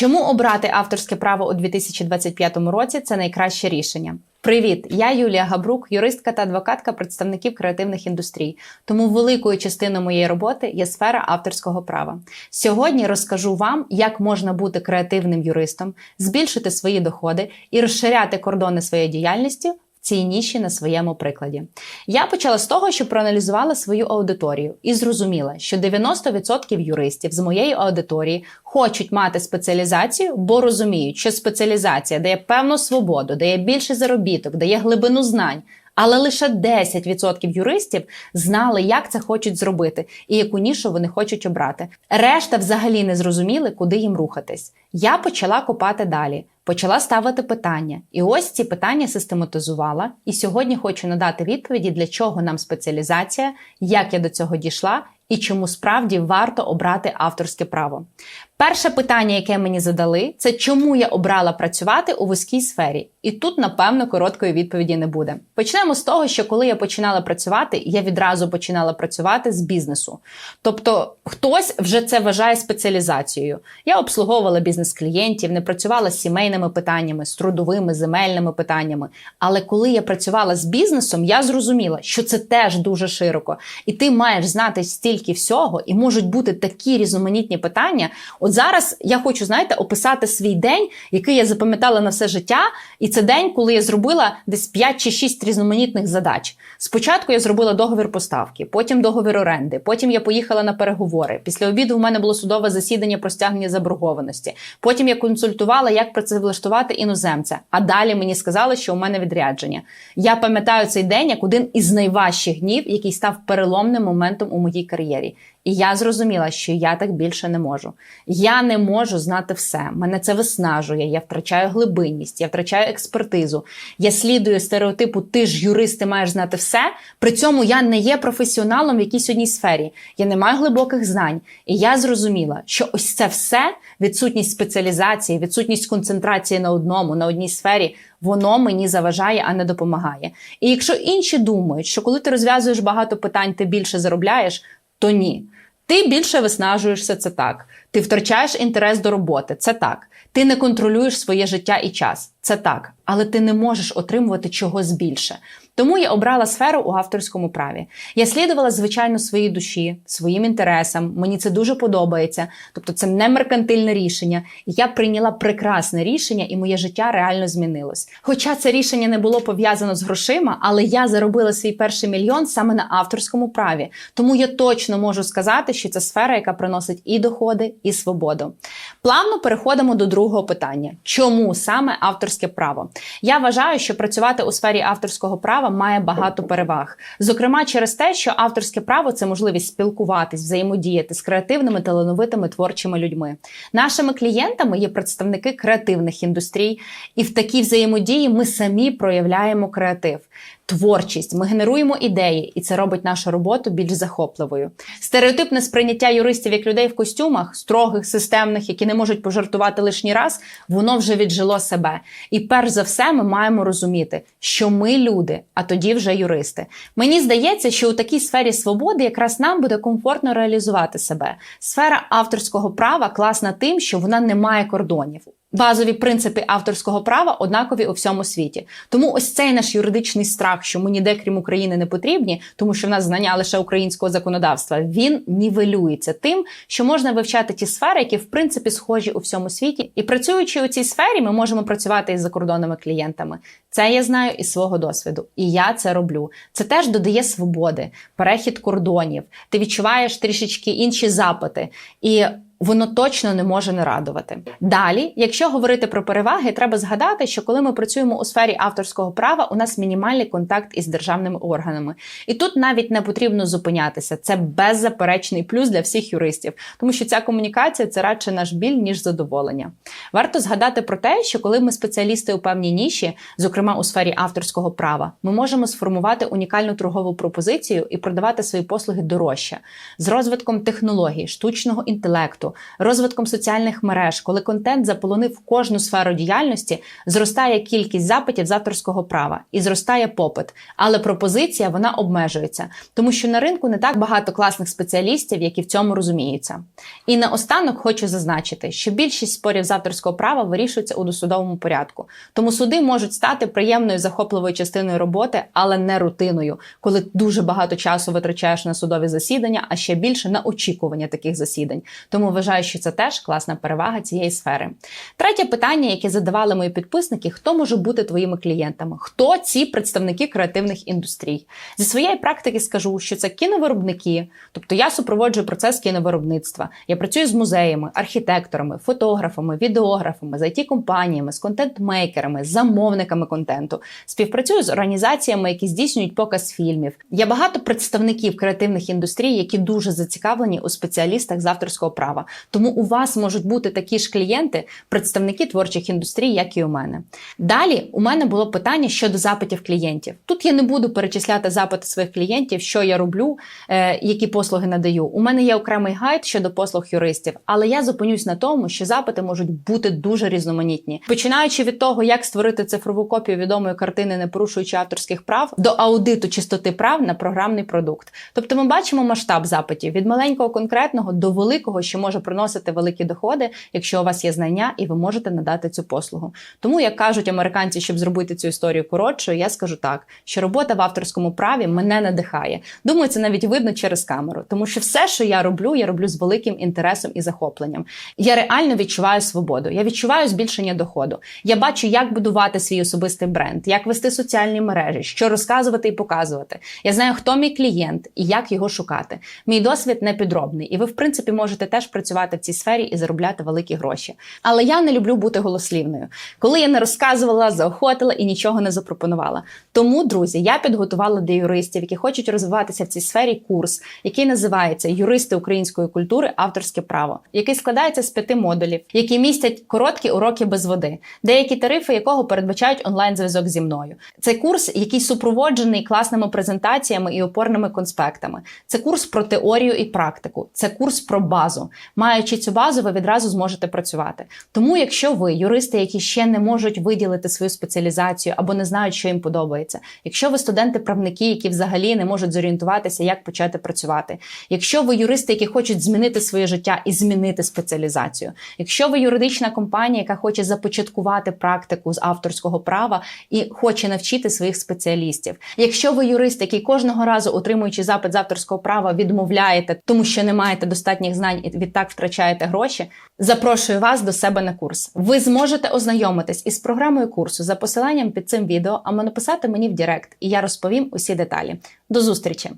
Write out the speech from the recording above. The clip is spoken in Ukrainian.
Чому обрати авторське право у 2025 році це найкраще рішення? Привіт, я Юлія Габрук, юристка та адвокатка представників креативних індустрій. Тому великою частиною моєї роботи є сфера авторського права. Сьогодні розкажу вам, як можна бути креативним юристом, збільшити свої доходи і розширяти кордони своєї діяльності цій ніші на своєму прикладі. Я почала з того, що проаналізувала свою аудиторію і зрозуміла, що 90% юристів з моєї аудиторії хочуть мати спеціалізацію, бо розуміють, що спеціалізація дає певну свободу, дає більше заробіток, дає глибину знань. Але лише 10% юристів знали, як це хочуть зробити і яку нішу вони хочуть обрати. Решта взагалі не зрозуміли, куди їм рухатись. Я почала копати далі, почала ставити питання. І ось ці питання систематизувала. І сьогодні хочу надати відповіді, для чого нам спеціалізація, як я до цього дійшла і чому справді варто обрати авторське право. Перше питання, яке мені задали, це чому я обрала працювати у вузькій сфері. І тут, напевно, короткої відповіді не буде. Почнемо з того, що коли я починала працювати, я відразу починала працювати з бізнесу. Тобто, хтось вже це вважає спеціалізацією. Я обслуговувала бізнес-клієнтів, не працювала з сімейними питаннями, з трудовими, земельними питаннями. Але коли я працювала з бізнесом, я зрозуміла, що це теж дуже широко, і ти маєш знати стільки всього, і можуть бути такі різноманітні питання. От зараз я хочу, знаєте, описати свій день, який я запам'ятала на все життя. І це день, коли я зробила десь 5 чи 6 різноманітних задач. Спочатку я зробила договір поставки, потім договір оренди, потім я поїхала на переговори. Після обіду в мене було судове засідання про стягнення заборгованості. Потім я консультувала, як працевлаштувати іноземця. А далі мені сказали, що у мене відрядження. Я пам'ятаю цей день як один із найважчих днів, який став переломним моментом у моїй кар'єрі. І я зрозуміла, що я так більше не можу. Я не можу знати все. Мене це виснажує. Я втрачаю глибинність, я втрачаю експертизу. Я слідую стереотипу Ти ж юрист, ти маєш знати все. При цьому я не є професіоналом в якійсь одній сфері. Я не маю глибоких знань. І я зрозуміла, що ось це все відсутність спеціалізації, відсутність концентрації на одному, на одній сфері. Воно мені заважає, а не допомагає. І якщо інші думають, що коли ти розв'язуєш багато питань, ти більше заробляєш, то ні. Ти більше виснажуєшся, це так. Ти втрачаєш інтерес до роботи, це так. Ти не контролюєш своє життя і час, це так. Але ти не можеш отримувати чогось більше. Тому я обрала сферу у авторському праві. Я слідувала, звичайно, своїй душі, своїм інтересам. Мені це дуже подобається. Тобто, це не меркантильне рішення. Я прийняла прекрасне рішення, і моє життя реально змінилось. Хоча це рішення не було пов'язано з грошима, але я заробила свій перший мільйон саме на авторському праві. Тому я точно можу сказати, що це сфера, яка приносить і доходи, і свободу. Плавно переходимо до другого питання: чому саме авторське право? Я вважаю, що працювати у сфері авторського права має багато переваг. Зокрема, через те, що авторське право це можливість спілкуватись, взаємодіяти з креативними талановитими творчими людьми. Нашими клієнтами є представники креативних індустрій, і в такій взаємодії ми самі проявляємо креатив. Творчість, ми генеруємо ідеї, і це робить нашу роботу більш захопливою. Стереотипне сприйняття юристів як людей в костюмах, строгих, системних, які не можуть пожартувати лишній раз, воно вже віджило себе. І перш за все, ми маємо розуміти, що ми люди, а тоді вже юристи. Мені здається, що у такій сфері свободи якраз нам буде комфортно реалізувати себе. Сфера авторського права класна тим, що вона не має кордонів. Базові принципи авторського права однакові у всьому світі. Тому ось цей наш юридичний страх, що ми ніде крім України не потрібні, тому що в нас знання лише українського законодавства, він нівелюється тим, що можна вивчати ті сфери, які в принципі схожі у всьому світі. І працюючи у цій сфері, ми можемо працювати із закордонними клієнтами. Це я знаю із свого досвіду, і я це роблю. Це теж додає свободи, перехід кордонів. Ти відчуваєш трішечки інші запити і воно точно не може не радувати. Далі, якщо говорити про переваги, треба згадати, що коли ми працюємо у сфері авторського права, у нас мінімальний контакт із державними органами, і тут навіть не потрібно зупинятися. Це беззаперечний плюс для всіх юристів, тому що ця комунікація це радше наш біль ніж задоволення. Варто згадати про те, що коли ми спеціалісти у певній ніші, зокрема у сфері авторського права, ми можемо сформувати унікальну торгову пропозицію і продавати свої послуги дорожче з розвитком технологій, штучного інтелекту, розвитком соціальних мереж, коли контент заполонив кожну сферу діяльності, зростає кількість запитів з авторського права і зростає попит. Але пропозиція вона обмежується, тому що на ринку не так багато класних спеціалістів, які в цьому розуміються. І наостанок хочу зазначити, що більшість спорів з авторського права вирішується у досудовому порядку. Тому суди можуть стати приємною захопливою частиною роботи, але не рутиною, коли дуже багато часу витрачаєш на судові засідання, а ще більше на очікування таких засідань. Тому вважаю, що це теж класна перевага цієї сфери. Третє питання, яке задавали мої підписники: хто може бути твоїми клієнтами? Хто ці представники креативних індустрій? Зі своєї практики скажу, що це кіновиробники, тобто я супроводжую процес кіновиробництва. Я працюю з музеями, архітекторами, фотографами, відеографами, з it компаніями з контент-мейкерами, з замовниками контенту. Співпрацюю з організаціями, які здійснюють показ фільмів. Є багато представників креативних індустрій, які дуже зацікавлені у спеціалістах з авторського права. Тому у вас можуть бути такі ж клієнти, представники творчих індустрій, як і у мене. Далі у мене було питання щодо запитів клієнтів. Тут я не буду перечисляти запити своїх клієнтів, що я роблю, е, які послуги надаю. У мене є окремий гайд щодо послуг юристів, але я зупинюсь на тому, що запити можуть бути дуже різноманітні, починаючи від того, як створити цифрову копію відомої картини, не порушуючи авторських прав, до аудиту чистоти прав на програмний продукт. Тобто, ми бачимо масштаб запитів від маленького конкретного до великого, що може приносити великі доходи, якщо у вас є знання і ви можете надати цю послугу. Тому, як кажуть американці, щоб зробити цю історію коротшою, я скажу так, що робота в авторському праві мене надихає. Думаю, це навіть видно через камеру, тому що все, що я роблю, я роблю з великим інтересом і захопленням. Я реально відчуваю свободу. Я відчуваю збільшення доходу. Я бачу, як будувати свій особистий бренд, як вести соціальні мережі, що розказувати і показувати. Я знаю, хто мій клієнт і як його шукати. Мій досвід не підробний, і ви, в принципі, можете теж працювати в цій сфері і заробляти великі гроші. Але я не люблю бути голослівною, коли я не розказувала, заохотила і нічого не запропонувала. Тому, друзі, я підготувала для юристів, які хочуть розвиватися в цій сфері курс, який називається Юристи української культури, авторське право, який складається з п'яти модулів, які містять короткі уроки без води, деякі тарифи якого передбачають онлайн-зв'язок зі мною. Це курс, який супроводжений класними презентаціями і опорними конспектами. Це курс про теорію і практику, це курс про базу. Маючи цю базу, ви відразу зможете працювати. Тому, якщо ви юристи, які ще не можуть виділити свою спеціалізацію або не знають, що їм подобається, якщо ви студенти-правники, які взагалі не можуть зорієнтуватися, як почати працювати, якщо ви юристи, які хочуть змінити своє життя і змінити спеціалізацію, якщо ви юридична компанія, яка хоче започаткувати практику з авторського права і хоче навчити своїх спеціалістів, якщо ви юрист, який кожного разу отримуючи запит з авторського права, відмовляєте, тому що не маєте достатніх знань і відтак втрачаєте гроші, запрошую вас до себе на курс. Ви зможете ознайомитись із програмою курсу за посиланням під цим відео, або написати мені в Директ, і я розповім усі деталі. До зустрічі!